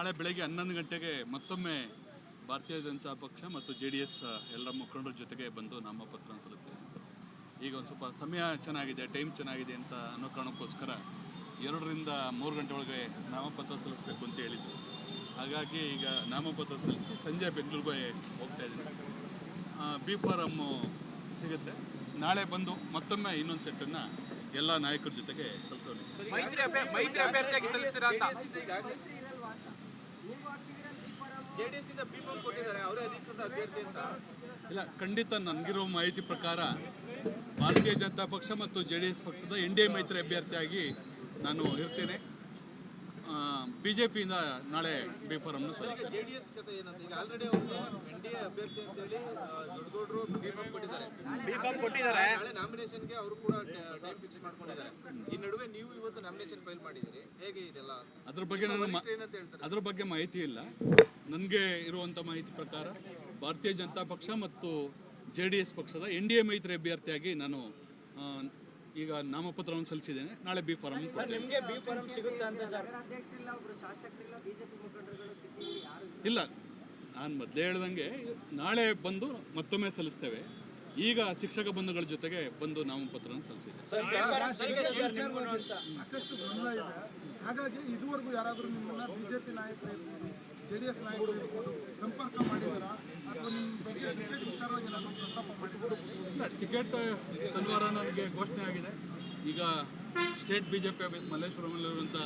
ನಾಳೆ ಬೆಳಗ್ಗೆ ಹನ್ನೊಂದು ಗಂಟೆಗೆ ಮತ್ತೊಮ್ಮೆ ಭಾರತೀಯ ಜನತಾ ಪಕ್ಷ ಮತ್ತು ಜೆ ಡಿ ಎಸ್ ಎಲ್ಲ ಮುಖಂಡರ ಜೊತೆಗೆ ಬಂದು ನಾಮಪತ್ರ ಸಲ್ಲಿಸ್ತೇವೆ ಈಗ ಒಂದು ಸ್ವಲ್ಪ ಸಮಯ ಚೆನ್ನಾಗಿದೆ, ಟೈಮ್ ಚೆನ್ನಾಗಿದೆ ಅಂತ ಅನ್ನೋ ಕಾರಣಕ್ಕೋಸ್ಕರ ಎರಡರಿಂದ ಮೂರು ಗಂಟೆ ಒಳಗೆ ನಾಮಪತ್ರ ಸಲ್ಲಿಸಬೇಕು ಅಂತ ಹೇಳಿದ್ರು. ಹಾಗಾಗಿ ಈಗ ನಾಮಪತ್ರ ಸಲ್ಲಿಸಿ ಸಂಜೆ ಬೆಂಗಳೂರಿಗೆ ಹೋಗ್ತಾ ಇದ್ದೀನಿ. ಬಿ ಫಾರಮ್ಮು ಸಿಗುತ್ತೆ. ನಾಳೆ ಬಂದು ಮತ್ತೊಮ್ಮೆ ಇನ್ನೊಂದು ಸೆಟ್ಟನ್ನು ಎಲ್ಲ ನಾಯಕರ ಜೊತೆಗೆ ಸಲ್ಲಿಸೋಣ ಮೈತ್ರಿ ಅಭ್ಯ- ಮೈತ್ರಿ ಅಭ್ಯರ್ಥಿಯಾಗಿ ಸಲ್ಲಿಸ್ತೀರಾ ಅಂತ ಜೆಡಿಎಸ್ ಇಂದ ಬಿ ಫಾರ್ಮ್ ಕೊಟ್ಟಿದ್ದಾರೆ ಅವರೇ ಅಧಿಕೃತ ಅಭ್ಯರ್ಥಿ ಅಂತ ಇಲ್ಲ ಖಂಡಿತ ನನಗಿರೋ ಮಾಹಿತಿ ಪ್ರಕಾರ ಭಾರತೀಯ ಜನತಾ ಪಕ್ಷ ಮತ್ತು ಜೆ ಡಿ ಎಸ್ ಪಕ್ಷದ ಎನ್ ಡಿ ಎ ಮೈತ್ರಿ ಅಭ್ಯರ್ಥಿಯಾಗಿ ನಾನು ಇರ್ತೇನೆ. ಬಿ ಜೆ ಪಿಯಿಂದ ನಾಳೆ ಬಿ ಫಾರಮ್ನು ಸಲ್ಲಿಸ್ತೇನೆ. ಜೆಡಿಎಸ್ ಕತೆ ಏನಂತ ಈಗ ಆಲ್ರೆಡಿ ಅವರು ಎನ್ ಡಿ ಎ ಅಭ್ಯರ್ಥಿ ಅಂತ ಹೇಳಿ ದೊಡ್ಡಗೌಡರು ಬಿ ಫಾರ್ಮ್ ಕೊಟ್ಟಿದ್ದಾರೆ. ಬಿ ಕೊಟ್ಟಿದ್ದಾರೆ. ನಾಳೆ ನಾಮಿನೇಷನ್ಗೆ ಅವರು ಕೂಡ ಟೈಮ್ ಫಿಕ್ಸ್ ಮಾಡ್ಕೊಂಡಿದ್ದಾರೆ. ಈ ನಡುವೆ ನೀವು ಇವತ್ತು ನಾಮಿನೇಷನ್ ಫೈಲ್ ಮಾಡಿದ್ದೀರಿ. ಹೇಗೆ ಇದೆಲ್ಲ? ಅದ್ರ ಬಗ್ಗೆ ನಾನು ಮ- ಏನಂತ ಹೇಳ್ತಾರೆ. ಅದ್ರ ಬಗ್ಗೆ ಮಾಹಿತಿ ಇಲ್ಲ. ನನಗೆ ಇರುವಂಥ ಮಾಹಿತಿ ಪ್ರಕಾರ ಭಾರತೀಯ ಜನತಾ ಪಕ್ಷ ಮತ್ತು ಜೆ ಡಿ ಎಸ್ ಪಕ್ಷದ ಎನ್ ಡಿ ಎ ಮೈತ್ರಿ ಅಭ್ಯರ್ಥಿಯಾಗಿ ನಾನು ಈಗ ನಾಮಪತ್ರವನ್ನು ಸಲ್ಲಿಸಿದ್ದೇನೆ. ನಾಳೆ ಬಿ ಫಾರಂ ಕೊಡ್ತೇನೆ. ನಿಮಗೆ ಬಿ ಫಾರ್ಮ್ ಸಿಗುತ್ತೆ ಅಂತ ಇಲ್ಲ ನಾನು ಮೊದಲೇ ಹೇಳ್ದಂಗೆ ನಾಳೆ ಬಂದು ಮತ್ತೊಮ್ಮೆ ಸಲ್ಲಿಸ್ತೇವೆ. ಈಗ ಶಿಕ್ಷಕ ಬಂಧುಗಳ ಜೊತೆಗೆ ಬಂದು ನಾಮಪತ್ರವನ್ನು ಸಲ್ಲಿಸಿದೆ ಬಿಜೆಪಿ ನಾಯಕರು ಜೆ ಡಿ ಎಸ್ ನಾಯಕರು ಸಂಪರ್ಕ ಮಾಡಿದಾರ? ಅಥವಾ ನಿಮ್ಮ ಬಗ್ಗೆ ಟಿಕೆಟ್ ವಿಚಾರವಾಗಿ ನಾನು ಪ್ರಸ್ತಾಪ ಮಾಡಿದ್ರು? ಇಲ್ಲ ಟಿಕೆಟ್ ಶನಿವಾರ ನನಗೆ ಘೋಷಣೆ ಆಗಿದೆ. ಈಗ state B J P office ಮಲ್ಲೇಶ್ವರಮಲ್ಲಿರುವಂಥ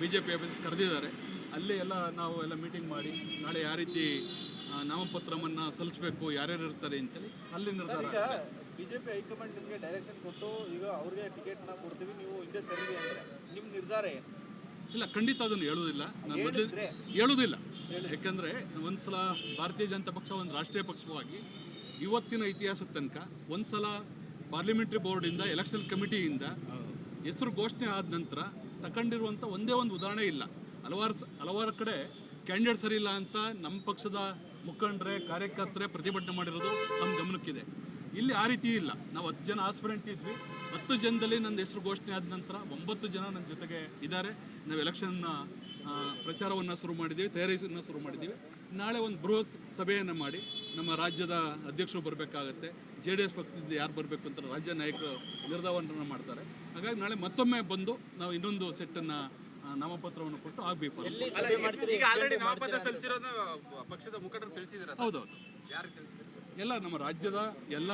B J P office ಕರೆದಿದ್ದಾರೆ. ಅಲ್ಲಿ ಎಲ್ಲ ನಾವು ಎಲ್ಲ ಮೀಟಿಂಗ್ ಮಾಡಿ ನಾಳೆ ಯಾವ ರೀತಿ ನಾಮಪತ್ರವನ್ನು ಸಲ್ಲಿಸಬೇಕು ಯಾರ್ಯಾರು ಇರ್ತಾರೆ ಅಂತೇಳಿ ಅಲ್ಲಿ ನಿರ್ಧಾರ ಜೆ ಬಿಜೆಪಿ ಹೈಕಮಾಂಡ್ ನಿಮಗೆ ಡೈರೆಕ್ಷನ್ ಕೊಟ್ಟು ಈಗ ಅವ್ರಿಗೆ ಟಿಕೆಟ್ನ ಕೊಡ್ತೀವಿ ನೀವು ಹಿಂದೆ ಸರಿ ಅಂದರೆ ನಿಮ್ಮ ನಿರ್ಧಾರ ಏನು? ಇಲ್ಲ ಖಂಡಿತ ಅದನ್ನು ಹೇಳುವುದಿಲ್ಲ. ನಾನು ಮೊದಲು ಹೇಳುವುದಿಲ್ಲ. ಯಾಕಂದರೆ ಒಂದ್ಸಲ ಭಾರತೀಯ ಜನತಾ ಪಕ್ಷ ಒಂದು ರಾಷ್ಟ್ರೀಯ ಪಕ್ಷವಾಗಿ ಇವತ್ತಿನ ಇತಿಹಾಸದ ತನಕ ಒಂದ್ಸಲ ಪಾರ್ಲಿಮೆಂಟ್ರಿ ಬೋರ್ಡಿಂದ ಎಲೆಕ್ಷನ್ ಕಮಿಟಿಯಿಂದ ಹೆಸರು ಘೋಷಣೆ ಆದ ನಂತರ ತಗೊಂಡಿರುವಂಥ ಒಂದೇ ಒಂದು ಉದಾಹರಣೆ ಇಲ್ಲ. ಹಲವಾರು ಹಲವಾರು ಕಡೆ ಕ್ಯಾಂಡಿಡೇಟ್ ಸರಿ ಇಲ್ಲ ಅಂತ ನಮ್ಮ ಪಕ್ಷದ ಮುಖಂಡರೇ, ಕಾರ್ಯಕರ್ತರೇ ಪ್ರತಿಭಟನೆ ಮಾಡಿರೋದು ನಮ್ಮ ಗಮನಕ್ಕಿದೆ. ಇಲ್ಲಿ ಆ ರೀತಿ ಇಲ್ಲ. ನಾವು ಹತ್ತು ಜನ ಆಸ್ಪಿರೆಂಟ್ ಇದ್ವಿ. ಹತ್ತು ಜನದಲ್ಲಿ ನನ್ನ ಹೆಸರು ಘೋಷಣೆ ಆದ ನಂತರ ಒಂಬತ್ತು ಜನ ನನ್ನ ಜೊತೆಗೆ ಇದ್ದಾರೆ. ನಾವು ಎಲೆಕ್ಷನ್ನ ಪ್ರಚಾರವನ್ನು ಶುರು ಮಾಡಿದ್ದೀವಿ ತಯಾರಿಸನ್ನು ಶುರು ಮಾಡಿದ್ದೀವಿ. ನಾಳೆ ಒಂದು ಬೃಹತ್ ಸಭೆಯನ್ನು ಮಾಡಿ ನಮ್ಮ ರಾಜ್ಯದ ಅಧ್ಯಕ್ಷರು ಬರಬೇಕಾಗತ್ತೆ ಜೆ ಡಿ ಎಸ್ ಪಕ್ಷದಿಂದ ಯಾರು ಬರಬೇಕು ಅಂತ ರಾಜ್ಯ ನಾಯಕರು ನಿರ್ಧಾರವನ್ನು ಮಾಡ್ತಾರೆ. ಹಾಗಾಗಿ ನಾಳೆ ಮತ್ತೊಮ್ಮೆ ಬಂದು ನಾವು ಇನ್ನೊಂದು ಸೆಟ್ಟನ್ನು ನಾಮಪತ್ರವನ್ನು ಕೊಟ್ಟು ಆಗಬೇಕು ಅಲ್ಲ, ಈಗ ಆಲ್ರೆಡಿ ನಾಮಪತ್ರ ಸಲ್ಲಿಸಿರೋದು ಪಕ್ಷದ ಮುಖಂಡರು ತಿಳಿಸಿದಾರೆ ಹೌದೌದು. ಎಲ್ಲ ನಮ್ಮ ರಾಜ್ಯದ ಎಲ್ಲ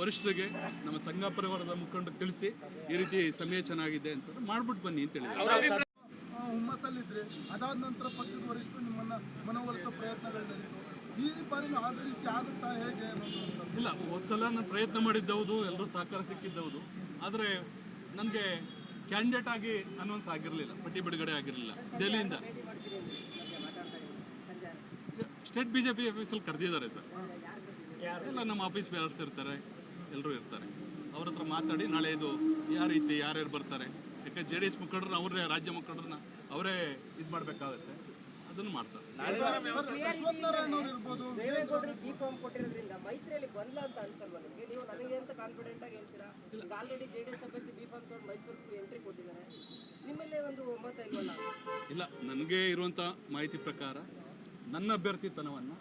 ವರಿಷ್ಠರಿಗೆ ನಮ್ಮ ಸಂಘ ಪರಿವಾರದ ಮುಖಂಡರು ತಿಳಿಸಿ ಈ ರೀತಿ ಸಮಯ ಚೆನ್ನಾಗಿದೆ ಅಂತ ಮಾಡ್ಬಿಟ್ಟು ಬನ್ನಿ ಅಂತ ಹೇಳಿದ್ರು. ಆ, ಹುಮ್ಮಸ್ಸಲ್ಲಿದ್ರಿ ಅದಾದ ನಂತರ ಪಕ್ಷದ ವರಿಷ್ಠರು ನಿಮ್ಮನ್ನು ಮನವೊಲಿಸೋ ಪ್ರಯತ್ನಗಳು ನಡೀತು ಈ ಬಾರಿ ಆದ ರೀತಿ ಆಗುತ್ತಾ ಹೇಗೆ. ಇಲ್ಲ ಹೊಸಲ ನಾನು ಪ್ರಯತ್ನ ಮಾಡಿದ್ದೌದು ಎಲ್ಲರೂ ಸಹಕಾರ ಸಿಕ್ಕಿದ್ದೌದು. ಆದರೆ ನನಗೆ ಕ್ಯಾಂಡಿಡೇಟ್ ಆಗಿ ಅನೌನ್ಸ್ ಆಗಿರಲಿಲ್ಲ ಪಟ್ಟಿ ಬಿಡುಗಡೆ ಆಗಿರಲಿಲ್ಲ. ದೆಹಲಿಯಿಂದ. ಸ್ಟೇಟ್ ಬಿ ಜೆ ಪಿ ಆಫೀಸಲ್ಲಿ ಕರೆದಿದ್ದಾರೆ ಸರ್. ಎಲ್ಲ ನಮ್ಮ ಆಫೀಸ್ ಬೇರೆ ಇರ್ತಾರೆ ಎಲ್ಲರೂ ಇರ್ತಾರೆ. ಅವ್ರ ಹತ್ರ ಮಾತಾಡಿ ನಾಳೆ ಇದು ಯಾವ ರೀತಿ ಯಾರ್ಯಾರು ಬರ್ತಾರೆ. ಯಾಕೆ ಜೆ ಡಿ ಎಸ್ ಮುಖಂಡರನ್ನ ಅವರೇ ರಾಜ್ಯ ಮುಖಂಡರನ್ನ ಅವರೇ ಇದು ಮಾಡಬೇಕಾಗತ್ತೆ. ಅದನ್ನು ಮಾಡ್ತಾರೆ. ಅಶ್ವತ್ಥನಾರಾಯಣ ಅವ್ರು ಇರ್ಬೋದು. ದೇವೇಗೌಡರಿಗೆ ಬಿ ಫಾರ್ಮ್ ಕೊಟ್ಟಿರೋದ್ರಿಂದ ಮೈತ್ರಿಯಲ್ಲಿ ಗೊಂದಲ ಅಂತ ಅನ್ಸಲ್ವಾ ನಿಮಗೆ? ನೀವು ನನಗೆ ಅಂತ ಕಾನ್ಫಿಡೆಂಟ್ ಆಗಿ ಹೇಳ್ತೀರಾ? ಆಲ್ರೆಡಿ ಜೆ ಅಭ್ಯರ್ಥಿ ಬಿ ಫಾರ್ಮ್ ತಗೊಂಡು ಎಂಟ್ರಿ ಕೊಟ್ಟಿದ್ದಾರೆ. ನಿಮ್ಮಲ್ಲೇ ಒಂದು ಒಮ್ಮತ ಇಲ್ವಲ್ಲ? ಇಲ್ಲ ನನಗೆ ಇರುವಂಥ ಮಾಹಿತಿ ಪ್ರಕಾರ ನನ್ನ ಅಭ್ಯರ್ಥಿತನವನ್ನು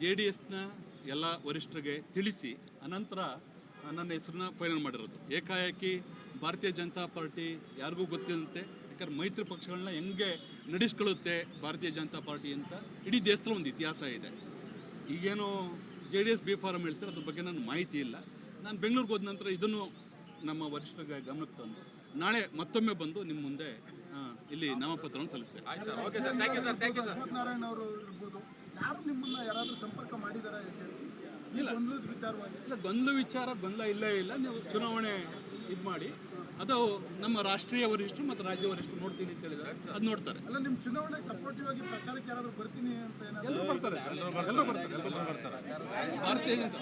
ಜೆ ಡಿ ಎಸ್ನ ಎಲ್ಲ ವರಿಷ್ಠರಿಗೆ ತಿಳಿಸಿ ಅನಂತರ ನನ್ನ ಹೆಸರನ್ನ ಫೈನಲ್ ಮಾಡಿರೋದು. ಏಕಾಏಕಿ ಭಾರತೀಯ ಜನತಾ ಪಾರ್ಟಿ ಯಾರಿಗೂ ಗೊತ್ತಿಲ್ಲಂತೆ ಯಾಕಂದ್ರೆ ಮೈತ್ರಿ ಪಕ್ಷಗಳನ್ನ ಹೆಂಗೆ ನಡೆಸ್ಕೊಳ್ಳುತ್ತೆ ಭಾರತೀಯ ಜನತಾ ಪಾರ್ಟಿ ಅಂತ ಇಡೀ ದೇಶದಲ್ಲಿ ಒಂದು ಇತಿಹಾಸ ಇದೆ. ಈಗೇನು J D S B form ಹೇಳ್ತಾರೆ ಅದ್ರ ಬಗ್ಗೆ ನನಗೆ ಮಾಹಿತಿ ಇಲ್ಲ. ನಾನು ಬೆಂಗಳೂರಿಗೆ ಹೋದ ನಂತರ ಇದನ್ನು ನಮ್ಮ ವರಿಷ್ಠರ ಗಮನಕ್ಕೆ ತಂದು ನಾಳೆ ಮತ್ತೊಮ್ಮೆ ಬಂದು ನಿಮ್ಮ ಮುಂದೆ ಇಲ್ಲಿ ನಾಮಪತ್ರವನ್ನು ಸಲ್ಲಿಸ್ತೇವೆ ಆಯ್ತು sir okay sir thank you sir thank you sir. Ashwathnarayan ಅವರು ಇರ್ಬೋದು ಯಾರು ನಿಮ್ಮನ್ನ ಯಾರಾದರೂ ಸಂಪರ್ಕ ಮಾಡಿದಾರಾ ಇಲ್ಲ. ಈ ಗೊಂದಲದ ವಿಚಾರವಾಗಿ. ಇಲ್ಲ ಗೊಂದಲ ವಿಚಾರ ಗೊಂದಲ ಇಲ್ಲೇ ಇಲ್ಲ ನೀವು ಚುನಾವಣೆ ಇದು ಮಾಡಿ. ಅದು ನಮ್ಮ ರಾಷ್ಟ್ರೀಯ ವರಿಷ್ಠರು ಮತ್ತು ರಾಜ್ಯ ವರಿಷ್ಠರು ನೋಡ್ತೀನಿ ಅಂತ ಹೇಳಿದ್ದಾರೆ. ಅದು ನೋಡ್ತಾರೆ. ಅಲ್ಲ ನಿಮ್ಮ ಚುನಾವಣೆಗೆ ಸಪೋರ್ಟಿವ್ ಆಗಿ ಪ್ರಚಾರಕ್ಕೆ ಯಾರಾದರೂ ಬರ್ತೀನಿ ಅಂತ ಏನಾದ್ರು ಎಲ್ಲರೂ ಬರ್ತಾರೆ. ಎಲ್ಲರೂ ಬರ್ತಾರೆ. ಎಲ್ಲರೂ ಬರ್ತಾರೆ. ಭಾರತೀಯ ಜನತಾ.